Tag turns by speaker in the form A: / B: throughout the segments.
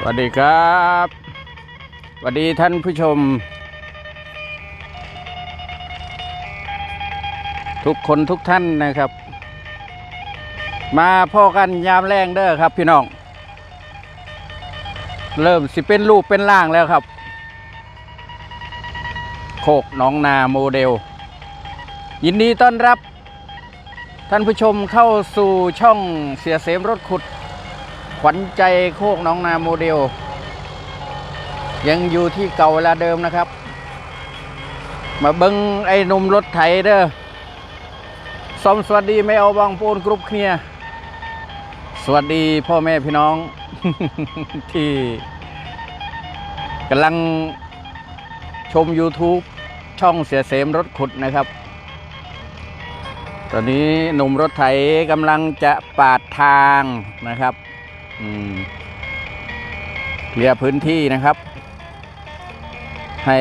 A: สวัสดีครับสวัสดีท่านผู้ชม ทุกคนทุกท่านนะครับ มาพ่อกันยามแรงเด้อครับพี่น้อง เริ่มสิเป็นรูปเป็นร่างแล้วครับ โคกหนองนาโมเดล ยินดีต้อนรับ ท่านผู้ชมเข้าสู่ช่องเสียเสมรถขุด ขวัญใจโคกน้องนาโมเดล ยังอยู่ที่เก่าเวลาเดิมนะครับ มาเบิงไอ้หนุ่มรถไถเด้อสมสวัสดีไม่เอาบางปูนกรุ๊ปเคลียสวัสดีพ่อแม่พี่น้อง ที่กำลังชม YouTube ช่องเสียเสมรถขุดนะครับ ตอนนี้หนุ่มรถไถกำลังจะปาดทางนะครับ เคลียร์พื้นที่นะครับ ให้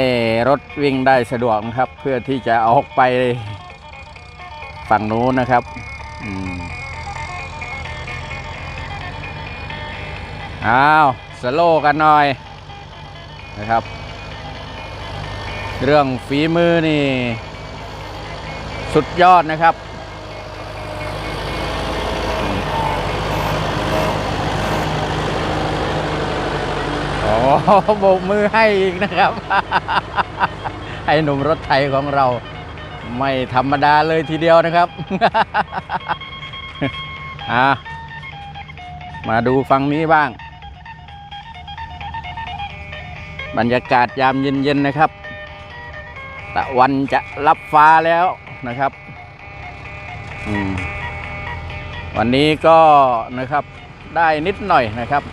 A: รถวิ่งได้สะดวกนะครับ เพื่อที่จะเอาอกไปฝั่งโน้นนะครับอ้าวสโลกันหน่อยนะครับ เรื่องฝีมือนี่ สุดยอดนะครับ โอ้โบกมือให้อีกนะครับให้หนุ่มรถไทยของเรา ไม่ธรรมดาเลยทีเดียวนะครับอะมาดูฝั่งนี้บ้าง บรรยากาศยามเย็นๆนะครับ ตะวันจะรับฟ้าแล้วนะครับวันนี้ก็นะครับได้นิดหน่อยนะครับ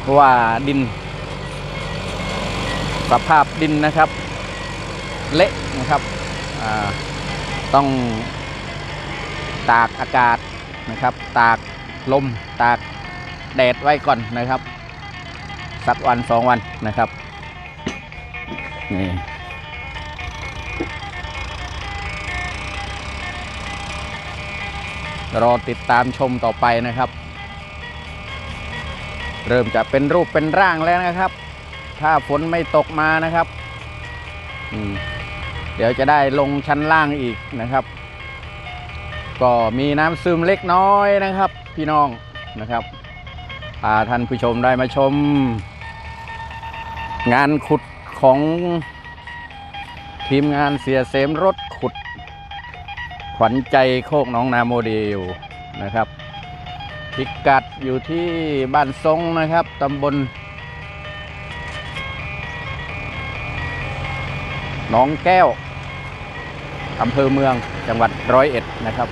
A: เพราะว่าดิน สภาพดินนะครับ เละนะครับต้องตากอากาศนะครับ ตากลมตากแดดไว้ก่อนนะครับ สักวันสองวันนะครับนี่รอติดตามชมต่อไปนะครับ เริ่มจะเป็นรูปเป็นร่างแล้วนะครับ ถ้าฝนไม่ตกมานะครับเดี๋ยวจะได้ลงชั้นล่างอีกนะครับ ก็มีน้ำซึมเล็กน้อยนะครับ พี่น้องนะครับพาท่านผู้ชมได้มาชม งานขุดของทีมงานเสียเสมรถขุด ขวัญใจโคกน้องนาโมเดลนะครับพิกัดอยู่ที่บ้านทรงนะครับตำบล นองแก้วอำเภอเมืองจังหวัดร้อยเอ็ดนะครับ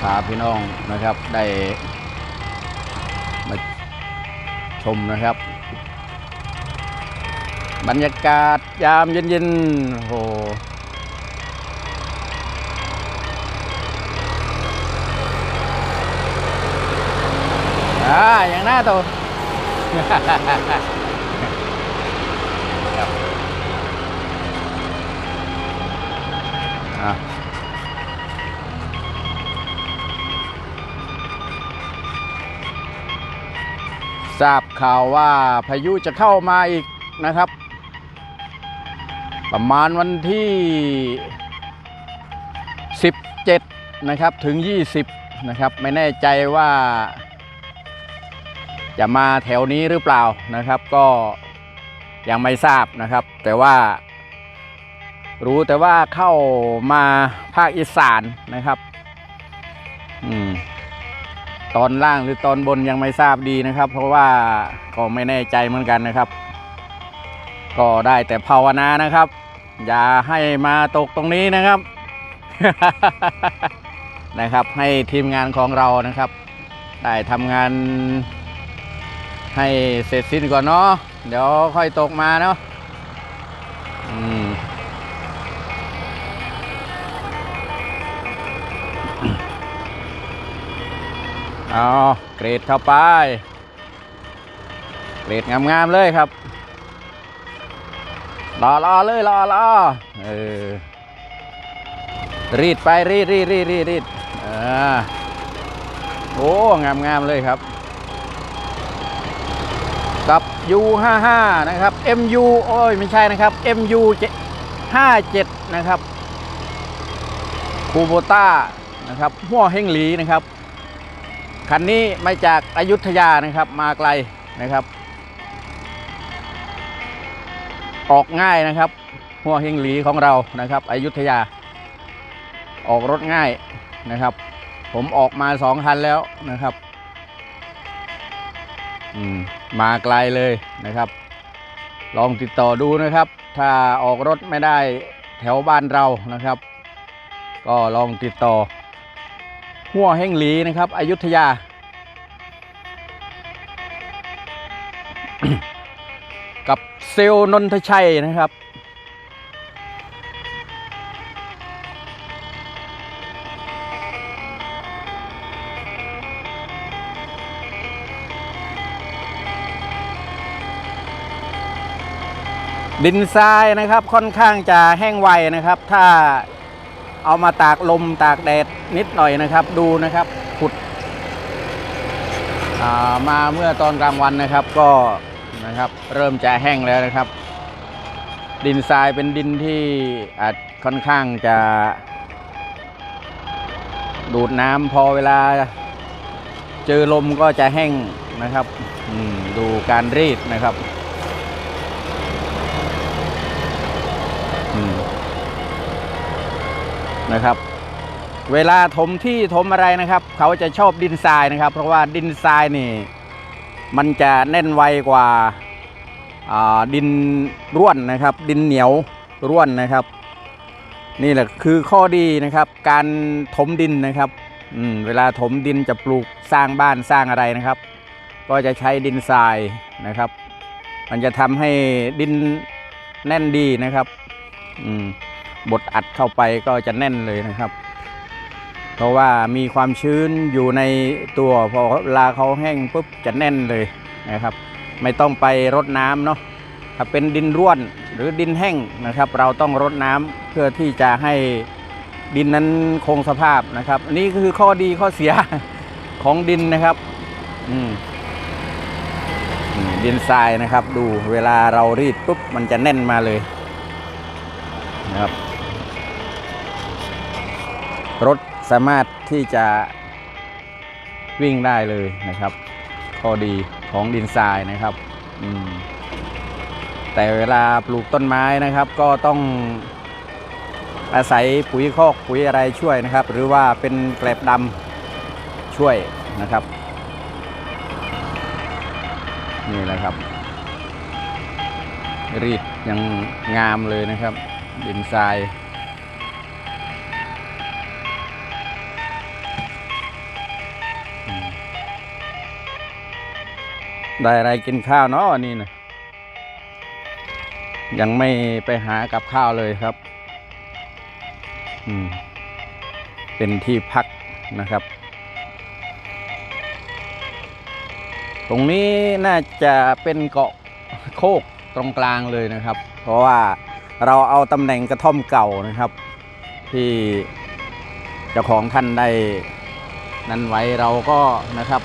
A: พาพี่น้องนะครับได้มาชมนะครับ บรรยากาศยามเย็นๆโอ้ อ่าอย่างหน้าตัวครับอะทราบข่าวว่าพายุจะเข้ามาอีกนะครับ ประมาณวันที่ 17 นะครับถึง 20 นะครับ ไม่แน่ใจว่า จะมาแถวนี้หรือเปล่านะครับก็ยังไม่ทราบนะครับ แต่ว่า รู้แต่ว่าเข้ามาภาคอีสานนะครับอืมตอนล่างหรือตอนบนยังไม่ทราบดีนะครับ เพราะว่าก็ไม่แน่ใจเหมือนกันนะครับ ก็ได้แต่ภาวนานะครับ อย่าให้มาตกตรงนี้นะครับนะครับให้ทีมงานของเรานะครับ ได้ทำงาน ให้เสร็จสิ้นก่อนเนาะเดี๋ยวค่อยตกมาเนาะอืมเอาเกรดเข้าไป เกรดงามๆเลยครับรอรอเลยรอรอเออรีดไปรีดรีดรีดรีดรีดอ่าโอ้งามงามเลยครับ U55 นะครับ MU โอ้ยไม่ใช่นะครับ MU 57นะครับคูโบต้านะครับหัวเฮงหลีนะครับคันนี้มาจากอายุทยานะครับมาไกลนะครับ ออกง่ายนะครับ หัวเฮงหลีของเรานะครับอายุทยา ออกรถง่ายนะครับ ผมออกมาสองคันแล้วนะครับ มาไกลเลยนะครับ ลองติดต่อดูนะครับ ถ้าออกรถไม่ได้แถวบ้านเรานะครับ ก็ลองติดต่อ หัวแห่งหลีนะครับอยุธยา กับเซลนนทชัยนะครับ ดินทรายนะครับค่อนข้างจะแห้งไวนะครับ ถ้าเอามาตากลมตากแดดนิดหน่อยนะครับ ดูนะครับขุดามาเมื่อตอนกลางวันนะครับก็นะครับเริ่มจะแห้งแล้วนะครับ ดินทรายเป็นดินที่อาจค่อนข้างจะ ดูดน้ำพอเวลา เจอลมก็จะแห้งนะครับดูการรีดนะครับ นะครับ เวลาถมที่ถมอะไรนะครับ เขาจะชอบดินทรายนะครับ เพราะว่าดินทรายนี่ มันจะแน่นไวกว่าาดินร่วนนะครับ ดินเหนียวร่วนนะครับ นี่แหละคือข้อดีนะครับ การถมดินนะครับเวลาถมดินจะปลูกสร้างบ้านสร้างอะไรนะครับ ก็จะใช้ดินทรายนะครับ มันจะทำให้ดินแน่นดีนะครับ อืม บดอัดเข้าไปก็จะแน่นเลยนะครับ เพราะว่ามีความชื้นอยู่ในตัวพอเวลาเขาแห้งปุ๊บจะแน่นเลยนะครับ ไม่ต้องไปรดน้ำเนาะถ้าเป็นดินร่วนหรือดินแห้งนะครับ เราต้องรดน้ำเพื่อที่จะให้ดินนั้นคงสภาพนะครับนนี้คือข้อดีข้อเสียของดินนะครับอืมดินทรายนะครับ ดูเวลาเรารีดปุ๊บมันจะแน่นมาเลยนะครับ สามารถที่จะวิ่งได้เลยนะครับข้อดีของดินทรายนะครับแต่เวลาปลูกต้นไม้นะครับ ก็ต้องอาศัยปุ๋ยคอกปุ๋ยอะไรช่วยนะครับ หรือว่าเป็นแกลบดำช่วยนะครับ นี่แหละครับ รีดยังงามเลยนะครับ ดินทราย ได้อะไรกินข้าวเนาะวันนี้นะยังไม่ไปหากับข้าวเลยครับ อืม เป็นที่พักนะครับ ตรงนี้น่าจะเป็นเกาะโคกตรงกลางเลยนะครับ เพราะว่าเราเอาตำแหน่งกระท่อมเก่านะครับ ที่เจ้าของท่านได้นั้นไว้เราก็นะครับ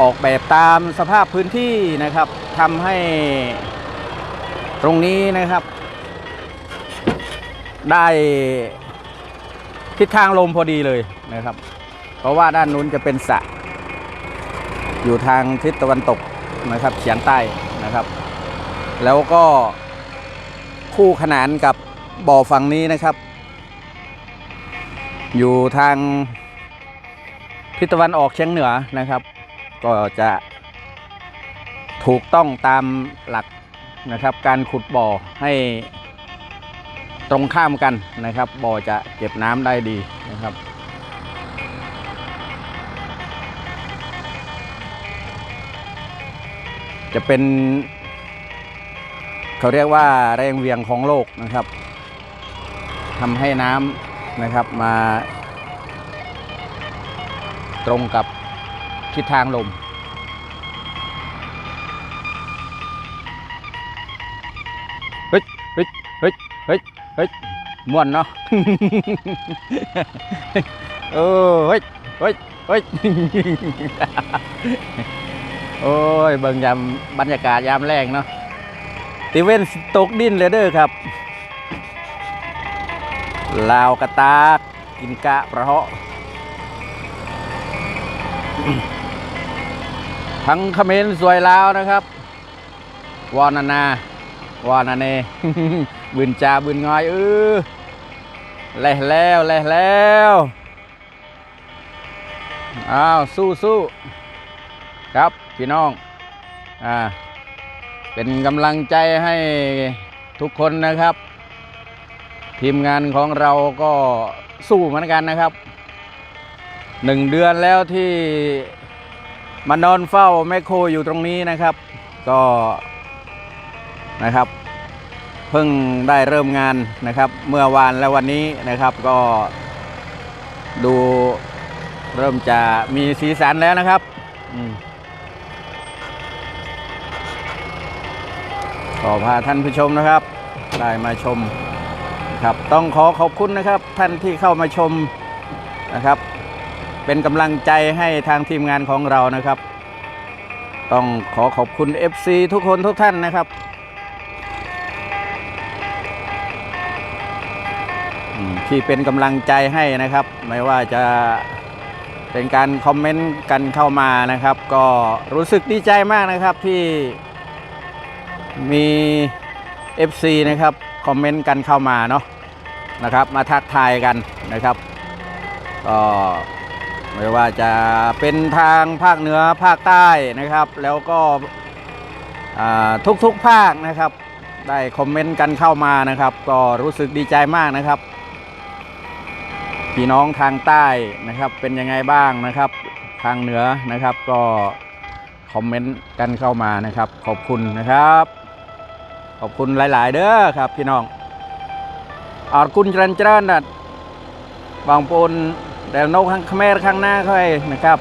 A: ออกแบบตามสภาพพื้นที่นะครับทำให้ตรงนี้นะครับ ได้ทิศทางลมพอดีเลยนะครับ เพราะว่าด้านนู้นจะเป็นสระอยู่ทางทิศตะวันตกนะครับเฉียงใต้นะครับ แล้วก็คู่ขนานกับบ่อฝั่งนี้นะครับ อยู่ทางทิศตะวันออกเฉียงเหนือนะครับ ก็จะถูกต้องตามหลักนะครับ การขุดบ่อให้ตรงข้ามกันนะครับ บ่อจะเก็บน้ำได้ดีนะครับจะเป็น เขาเรียกว่าแรงเวียงของโลกนะครับทำให้น้ำนะครับมาตรงกับ ทิศทางลม เฮ้ย เฮ้ย เฮ้ย เฮ้ย เฮ้ยม่วนเนาะโอ้เฮ้ย เฮ้ย เฮ้ย โอ้ย เบิ่งยามบรรยากาศยามแรงเนาะติเว้นสิตกดินเลยเด้อครับ ลาวกระตากกินกะประเหาะ ทั้งเขมรสวยลาวนะครับ วอนานาวอนาเนบืนจาบืนงอยเออแหล่แล้วแหล่แล้วอ้าวสู้สู้ครับพี่น้องอ่าเป็นกำลังใจให้ทุกคนนะครับ ทีมงานของเราก็สู้เหมือนกันนะครับหนึ่งเดือนแล้วที่ มานอนเฝ้าแมคโครอยู่ตรงนี้นะครับ ก็นะครับ เพิ่งได้เริ่มงานนะครับ เมื่อวานและวันนี้นะครับ ก็ดูเริ่มจะมีสีสันแล้วนะครับขอพาท่านผู้ชมนะครับ ได้มาชมครับ ต้องขอขอบคุณนะครับ ท่านที่เข้ามาชมนะครับ เป็นกำลังใจให้ทางทีมงานของเรานะครับ ต้องขอขอบคุณ FC ทุกคนทุกท่านนะครับที่เป็นกำลังใจให้นะครับ ไม่ว่าจะเป็นการคอมเมนต์กันเข้ามานะครับ ก็รู้สึกดีใจมากนะครับที่มี FC นะครับคอมเมนต์กันเข้ามาเนาะนะครับ มาทักทายกันนะครับก็ ไม่ว่าจะเป็นทางภาคเหนือภาคใต้นะครับ แล้วก็ทุกๆภาคนะครับ ได้คอมเมนต์กันเข้ามานะครับ ก็รู้สึกดีใจมากนะครับ พี่น้องทางใต้นะครับเป็นยังไงบ้างนะครับ ทางเหนือนะครับก็คอมเมนต์กันเข้ามานะครับ ขอบคุณนะครับ ขอบคุณหลาย ๆ เด้อครับพี่น้องออดคุณเจริญเจริญนะบางปน เดลนกข้างเขมรข้างหน้าค่อยนะครับ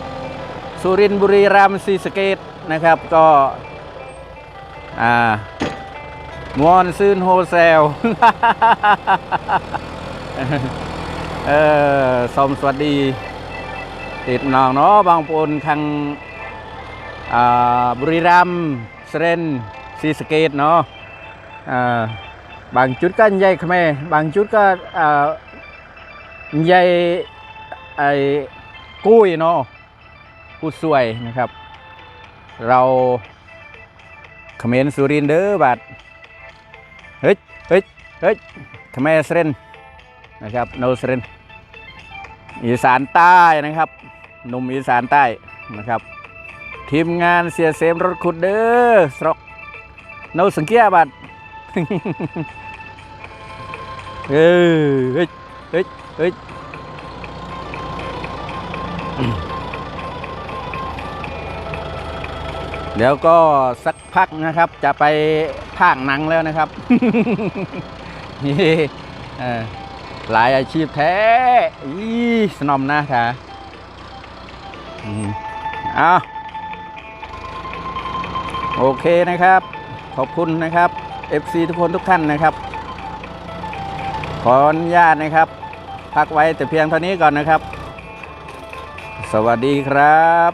A: สุรินทร์บุรีรัมย์ศรีสะเกดนะครับก็อ่ามวนซืนโฮเซลเออสมสวัสดี ติดน้องเนาะบางปูนทางอ่าบุรีรัมย์สเรนศรีสะเกดเนาะอ่าบางจุดก็ใหญ่ขแมบางจุดก็อ่าใหญ่ ไอ้กุ้ยเนาะผู้สวยนะครับ เราเขมรสุรินเด้อบัดเฮ้ยเฮ้ยเฮ้ยขแมสเรนนะครับโนสเรนอีสานใต้นะครับหนุ่มอีสานใต้นะครับทีมงานเสียเสมรถขุดเด้อสรกโนสังเกียบัดเฮ้ยเฮ้ยเฮ้ย เดี๋ยวก็สักพักนะครับ จะไปภาคหนังแล้วนะครับนี่หลายอาชีพแท้อีสนอมนะค่ะอืมเอาโอเคนะครับ ขอบคุณนะครับ FC ทุกคนทุกท่านนะครับ ขออนุญาตนะครับ พักไว้แต่เพียงเท่านี้ก่อนนะครับ สวัสดีครับ